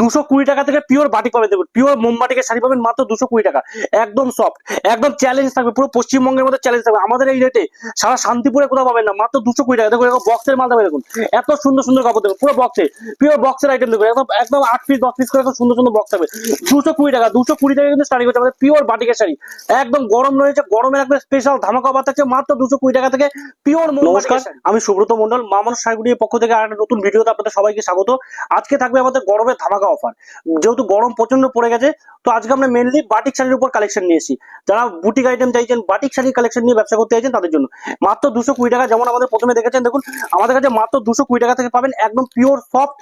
দুশো কুড়ি টাকা থেকে পিওর বাটিক পাবেন দেখুন পিওর মোমবাটিকের শাড়ি পাবেন মাত্র দুশো কুড়ি টাকা একদম সফট একদম চ্যালেঞ্জ থাকবে পুরো পশ্চিমবঙ্গের মধ্যে চ্যালেঞ্জ থাকবে আমাদের এই রেটে সারা শান্তিপুরে কোথাও পাবেন না মাত্র দুশো কুড়ি টাকা দেখুন বক্সের মাল দেখুন এত সুন্দর সুন্দর কাপড় দেখুন পুরো বক্সে পিওর বক্সের আইটেম দেখুন একদম একদম আট পিস দশ পিস করে এত সুন্দর সুন্দর বক্স থাকবে দুশো কুড়ি টাকা দুশো কুড়ি টাকা কিন্তু স্টার্টিং হচ্ছে আমাদের পিওর বাটিকের শাড়ি একদম গরম রয়েছে গরমের একটা স্পেশাল ধামাকা অফার থাকছে মাত্র দুশো কুড়ি টাকা থেকে পিওর নমস্কার আমি সুব্রত মন্ডল মা মানুষ শাড়িগুলির পক্ষ থেকে আর একটা নতুন ভিডিওতে আপনাদের সবাইকে স্বাগত। আজকে থাকবে আমাদের গরমের ধামাকা অফার যেহেতু গরম প্রচণ্ড পড়ে গেছে, তো আজকে আমরা মেনলি বাটিক শাড়ির উপর কালেকশন নিয়েছি যারা বুটিক আইটেম চাইছেন বাটিক শাড়ি কালেকশন নিয়ে ব্যবসা করতে চাইছেন, তাদের জন্য। মাত্র দুশো কুড়ি টাকা যেমন আমাদের প্রথমে দেখেছেন, দেখুন, আমাদের কাছে মাত্র দুশো কুড়ি টাকা থেকে পাবেন একদম পিওর সফট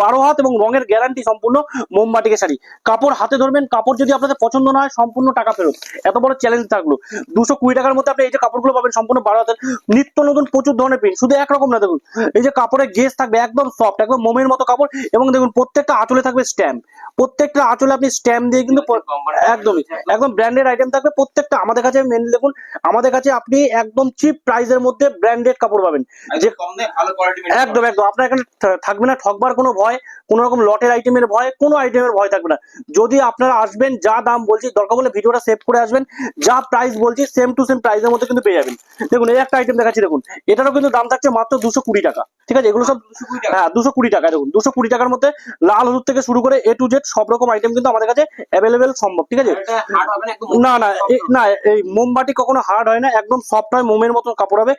বারো হাত এবং রঙের গ্যারান্টি সম্পূর্ণ মোমবাটিকের শাড়ি। কাপড় হাতে ধরবেন, কাপড় যদি আপনাদের পছন্দ না হয়, সম্পূর্ণ টাকা ফেরত। এত বড় চ্যালেঞ্জ থাকল। দুশো কুড়ি টাকার মধ্যে আপনি এই যে কাপড়গুলো পাবেন, সম্পূর্ণ বারো হাতের। নিত্য নতুন প্রচুর ধরনের প্রিন্ট শুধু একরকম না, দেখুন, এই যে কাপড়ের গেস থাকবে একদম সফট একদম মোমের মতো কাপড় এবং দেখুন, প্রত্যেকটা আঁচলে থাকবে স্ট্যাম্প প্রত্যেকটা আঁচলে আপনি স্ট্যাম্প দিয়ে কিন্তু একদমই। একদম। ব্র্যান্ডেড আইটেম থাকবে প্রত্যেকটা আমাদের কাছে মেনলি দেখুন আমাদের কাছে আপনি একদম চিপ প্রাইসের মধ্যে ব্র্যান্ডেড কাপড় পাবেন। যে একদম একদম। আপনার এখানে থাকবে না ঠকবার কোনো ভয় কোনো রকম লটের আইটেমের ভয় কোনো আইটেমের ভয় থাকবে না। যদি আপনারা আসবেন যা দাম বলছি দরকার বলে ভিডিওটা সেভ করে আসবেন যা প্রাইস বলছি সেম টু সেম প্রাইসের মধ্যে কিন্তু পেয়ে যাবেন। দেখুন এই একটা আইটেম দেখাচ্ছি দেখুন। এটারও কিন্তু দাম থাকছে মাত্র দুশো কুড়ি টাকা। ঠিক আছে? এগুলো সব হ্যাঁ দুশো কুড়ি টাকা দেখুন। দুশো কুড়ি টাকার মধ্যে লাল হলুদ থেকে শুরু করে এ টু জেড সব রকম আইটেম কিন্তু আমাদের কাছে অ্যাভেলেবেল সম্ভব ঠিক আছে? না না না এই মোমবাটি কখনো হার্ড হয় না একদম সফট হয় মোমের মতো কাপড় হবে।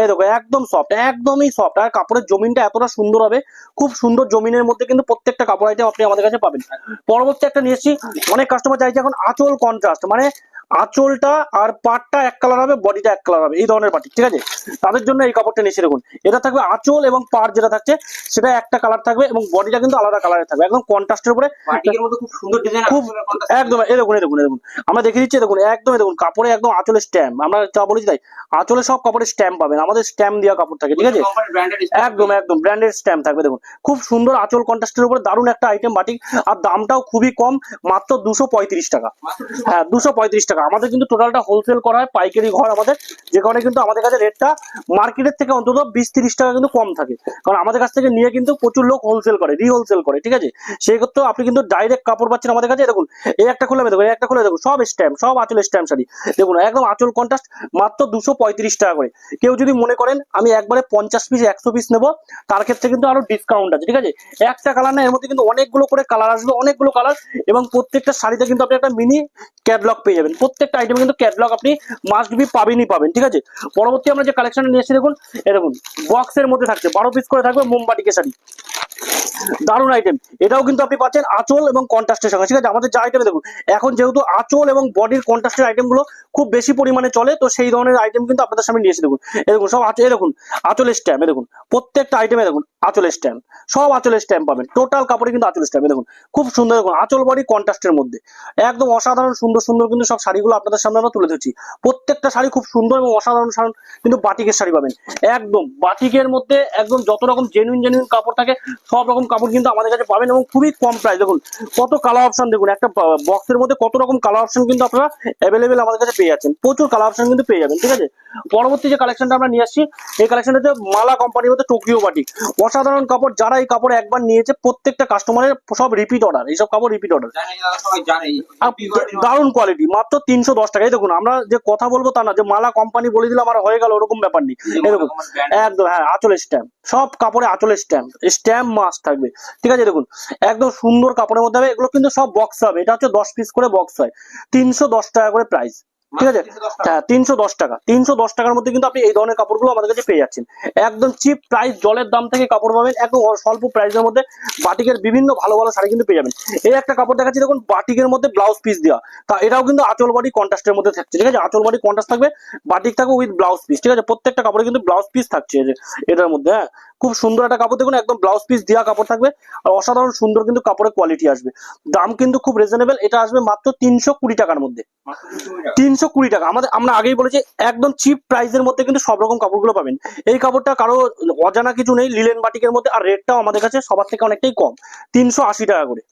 এই দেখো একদম সফট একদমই সফট আর কাপড়ের জমিনটা এতটা সুন্দর হবে খুব সুন্দর জমিনের মধ্যে কিন্তু প্রত্যেকটা কাপড় আইটেম আপনি আমাদের কাছে পাবেন। পরবর্তী একটা নিয়ে এসেছি অনেক কাস্টমার চাইছে এখন আঁচল কন্ট্রাস্ট মানে আঁচলটা আর পাটটা এক কালার হবে বডিটা এক কালার হবে এই ধরনের বাটি ঠিক আছে? তাদের জন্য এই কাপড়টা নিয়েছি দেখুন এটা থাকবে আঁচল এবং পাট যেটা থাকছে সেটা একটা কালার থাকবে এবং বডিটা কিন্তু আলাদা কালারের থাকবে একদম কন্ট্রাস্টের উপরে। খুব সুন্দর ডিজাইন খুব একদম এই দেখুন এই দেখুন এই দেখুন। আমরা দেখে দিচ্ছি দেখুন একদম দেখুন কাপড়ে একদম আঁচলের স্ট্যাম্প আমরা যা বলেছি তাই। আঁচলে সব কাপড়ের স্ট্যাম্প পাবেন আমাদের স্ট্যাম্প দেওয়া কাপড় থাকে ঠিক আছে? একদম একদম ব্র্যান্ডেড স্ট্যাম্প থাকবে দেখুন। খুব সুন্দর আঁচল কন্ট্রাস্টের উপরে দারুণ একটা আইটেম বাটিক আর দামটাও খুবই কম মাত্র দুশো পঁয়ত্রিশ টাকা। হ্যাঁ দুশো পঁয়ত্রিশ টাকা আমাদের কিন্তু টোটালটা হোলসেল করা হয়, পাইকারি ঘর আমাদের যে কারণে কিন্তু আমাদের কাছে রেটটা মার্কেটের থেকে অন্তত বিশ তিরিশ টাকা কিন্তু কম থাকে। কারণ আমাদের কাছ থেকে নিয়ে কিন্তু প্রচুর লোক হোলসেল করে রিহোলসেল করে, ঠিক আছে? সেই ক্ষেত্রে আপনি কিন্তু ডাইরেক্ট কাপড় পাচ্ছেন আমাদের কাছে, দেখুন, এই একটা খুলে দেখুন এই একটা খুলে দেখুন সব স্ট্যাম্প সব আঁচল স্ট্যাম্প শাড়ি। দেখুন, একদম আঁচল কন্ট্রাস্ট মাত্র দুশো পঁয়ত্রিশ টাকা করে। কেউ যদি মনে করেন, আমি একবারে পঞ্চাশ পিস একশো পিস নেব, তার ক্ষেত্রে কিন্তু আরও ডিসকাউন্ট আছে, ঠিক আছে? একটা কালার না, এর মধ্যে কিন্তু অনেকগুলো করে কালার আসবে, অনেকগুলো কালার এবং প্রত্যেকটা শাড়িতে কিন্তু আপনি একটা মিনি ক্যাটলগ পেয়ে যাবেন। প্রত্যেকটা আইটেমে কিন্তু ক্যাটলগ আপনি মাস্ট বি পাবেনই পাবেন, ঠিক আছে? পরবর্তী আমরা যে কালেকশনটা নিয়ে এসেছি, দেখুন এরকম বক্সের মধ্যে থাকছে, বারো পিস করে থাকবে মোমবাটিকে শাড়ি দারুণ আইটেম এটাও কিন্তু আপনি পাচ্ছেন আঁচল এবং কন্ট্রাস্টের সঙ্গে। ঠিক আছে, আমাদের যা আইটেম দেখুন, এখন যেহেতু আঁচল এবং বডির কন্ট্রাস্টের আইটেমগুলো খুব বেশি পরিমাণে চলে, তো সেই ধরনের আইটেম কিন্তু আপনাদের সামনে নিয়ে এসে দেখুন। এই দেখুন, সব আঁচল দেখুন আঁচলের স্ট্যাম্প দেখুন, প্রত্যেকটা আইটেমে দেখুন আঁচলের স্ট্যাম্প সব আঁচলের স্ট্যাম্প পাবেন। টোটাল কাপড়ে কিন্তু আঁচলের স্ট্যাম্প দেখুন, খুব সুন্দর দেখুন, আঁচল বডি কন্ট্রাস্টের মধ্যে। একদম অসাধারণ, সুন্দর সুন্দর কিন্তু সব শাড়িগুলো আপনাদের সামনে আমরা তুলে ধরছি। প্রত্যেকটা শাড়ি খুব সুন্দর এবং অসাধারণ, সাধারণ কিন্তু বাটিকের শাড়ি পাবেন। একদম বাটিকের মধ্যে একদম যত রকম জেনুইন জেনুইন কাপড় থাকে, সব রকম কাপড় কিন্তু আমাদের কাছে পাবেন এবং খুবই কম প্রাইস দেখুন কত কালার অপশন দেখুন একটা বক্সের মধ্যে কত রকম কালার অপশন কিন্তু আপনারা অ্যাভেলেবেল আমাদের কাছে পেয়ে যাচ্ছেন প্রচুর কালার অপশন কিন্তু পেয়ে যাবেন ঠিক আছে? পরবর্তী যে কালেকশনটা আমরা নিয়ে আসছি এই কালেকশনটা হচ্ছে মালা কোম্পানির মধ্যে টোকিও বাটিক অসাধারণ কাপড় যারা এই কাপড় একবার নিয়েছে প্রত্যেকটা কাস্টমারের সব রিপিট অর্ডার এইসব কাপড় রিপিট অর্ডার দারুণ কোয়ালিটি মাত্র তিনশো দশ টাকা এই দেখুন আমরা যে কথা বলব তা না যে মালা কোম্পানি বলে দিলাম আর হয়ে গেল ওরকম ব্যাপার নেই। দেখুন একদম হ্যাঁ আঁচলের স্ট্যাম্প সব কাপড়ে আঁচলের স্ট্যাম্প স্ট্যাম্প মাস থাকবে। ঠিক আছে দেখুন একদম সুন্দর কাপড়ের মধ্যে হবে। এগুলো কিন্তু সব বক্স হবে। এটা হচ্ছে দশ পিস করে বক্স হয়। তিনশো দশ টাকা করে প্রাইস ঠিক আছে? হ্যাঁ তিনশো দশ টাকা। তিনশো দশ টাকার মধ্যে কিন্তু আপনি এই ধরনের কাপড়গুলো আমাদের কাছে পেয়ে যাচ্ছেন। একদম চিপ প্রাইস জলের দাম থেকে কাপড় পাবেন। একদম স্বল্প প্রাইসের মধ্যে বাটিকের বিভিন্ন ভালো ভালো শাড়ি কিন্তু পেয়ে যাবেন। এই একটা কাপড় দেখাচ্ছি দেখুন বাটিকের মধ্যে ব্লাউজ পিস দেওয়া। তা এটাও কিন্তু আঁচল বডি কন্ট্রাস্টের মধ্যে থাকছে। ঠিক আছে? আঁচল বডি কন্ট্রাস্ট থাকবে বাটিক থাকবে উইথ ব্লাউজ পিস ঠিক আছে? প্রত্যেকটা কাপড়ে কিন্তু ব্লাউজ পিস থাকছে এটার মধ্যে হ্যাঁ। খুব সুন্দর একটা কাপড়। দেখুন একদম ব্লাউজ পিস দেওয়া কাপড় থাকবে। আর অসাধারণ সুন্দর কিন্তু কাপড়ের কোয়ালিটি আসবে। দাম কিন্তু খুব রিজনেবল এটা আসবে মাত্র তিনশো কুড়ি টাকার মধ্যে। তিনশো কুড়ি টাকা। আমাদের আমরা আগেই বলেছি একদম চিপ প্রাইসের মধ্যে কিন্তু সব রকম কাপড়গুলো পাবেন। এই কাপড়টা কারও অজানা কিছু নেই লিলেন বাটিকের মধ্যে। আর রেটটাও আমাদের কাছে সবার থেকে অনেকটাই কম। তিনশো আশি টাকা করে।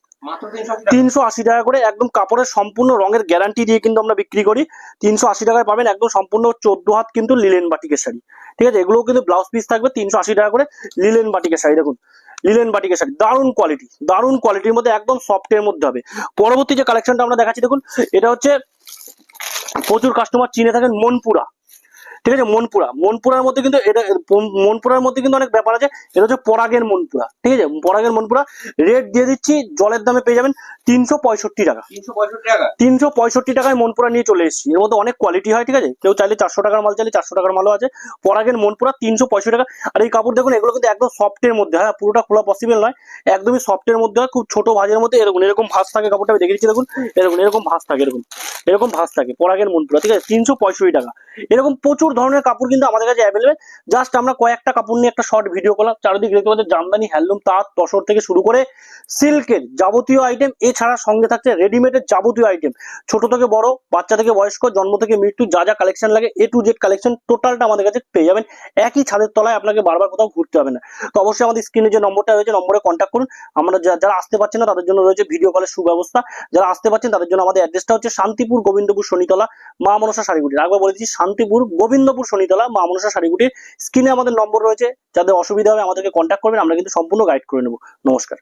তিনশো আশি টাকা। করে একদম কাপড়ের সম্পূর্ণ রঙের গ্যারান্টি দিয়ে কিন্তু আমরা বিক্রি করি। তিনশো আশি টাকায় পাবেন একদম সম্পূর্ণ চোদ্দ হাত কিন্তু লিলেন বাটিকের শাড়ি। ঠিক আছে? এগুলোও কিন্তু ব্লাউজ পিস থাকবে, তিনশো আশি টাকা করে লিলেন বাটিকের শাড়ি। দেখুন, লিলেন বাটিকের শাড়ি, দারুণ কোয়ালিটি দারুণ কোয়ালিটির মধ্যে একদম সফটের মধ্যে হবে। পরবর্তী যে কালেকশনটা আমরা দেখাচ্ছি, দেখুন, এটা হচ্ছে প্রচুর কাস্টমার চিনে থাকেন মনপুরা। ঠিক আছে মনপুরা। মনপুরার মধ্যে কিন্তু এটা মনপুরার মধ্যে কিন্তু অনেক ব্যাপার আছে। এটা হচ্ছে পরাগের মনপুরা ঠিক আছে? পরাগের মনপুরা রেট দিয়ে দিচ্ছি জলের দামে পেয়ে যাবেন তিনশো পঁয়ষট্টি টাকা। তিনশো পঁয়ষট্টি টাকায় মনপুরা নিয়ে চলে এসেছি। এর মধ্যে অনেক কোয়ালিটি হয় ঠিক আছে? কেউ চাইলে চারশো টাকার মাল চাইলে চারশো টাকার মালও আছে। পরাগের মনপুরা তিনশো পঁয়ষট্টি টাকা। আর এই কাপড় দেখুন এগুলো কিন্তু একদম সফটের মধ্যে হ্যাঁ? পুরোটা খোলা পসিবল নয়। একদমই সফটের মধ্যে হয় খুব ছোট ভাজের মধ্যে। এরকম এরকম ভাঁজ থাকে কাপড়টা আমি দেখে দিচ্ছি দেখুন এরকম এরকম ভাঁজ থাকে এরকম। এরকম ভাঁজ থাকে পরাগের মনপুরা ঠিক আছে? তিনশো পঁয়ষট্টি টাকা। এরকম প্রচুর ধরনের কাপড় কিন্তু আমাদের কাছে অ্যাভেলেবেল জাস্ট আমরা কয়েকটা কাপড় নিয়ে একটা শর্ট ভিডিও করলাম। চারিদিকে দেখতে পাচ্ছেন জামদানি হ্যান্ডলুম তাঁত তসর থেকে শুরু করে সিল্কের যাবতীয় আইটেম এছাড়া সঙ্গে থাকছে রেডিমেডের যাবতীয় আইটেম ছোট থেকে বড়, বাচ্চা থেকে বয়স্ক, জন্ম থেকে মৃত্যু, যা যা কালেকশন লাগে এ টু জেড কালেকশন টোটালটা আমাদের কাছে পেয়ে যাবেন। একই ছাদের তলায় আপনাকে বারবার কোথাও ঘুরতে হবে না। তো অবশ্যই আমাদের স্ক্রিনে যে নম্বরটা রয়েছে, নম্বরে কন্ট্যাক্ট করুন। আমরা যারা আসতে পারছেন না, তাদের জন্য রয়েছে ভিডিও কলের সুব্যবস্থা। যারা আসতে পারছেন, তাদের জন্য আমাদের অ্যাড্রেসটা হচ্ছে শান্তিপুর গোবিন্দপুর শনিতলা, মা মনসা শাড়িগুটির একবার বলে দিচ্ছি, শান্তিপুর গোবিন্দপুর শনিতলা মা মনসা শাড়িগুটির স্ক্রিনে আমাদের নম্বর রয়েছে। যাদের অসুবিধা হবে আমাদেরকে কন্ট্যাক্ট করবেন, আমরা কিন্তু সম্পূর্ণ গাইড করে নেব। নমস্কার।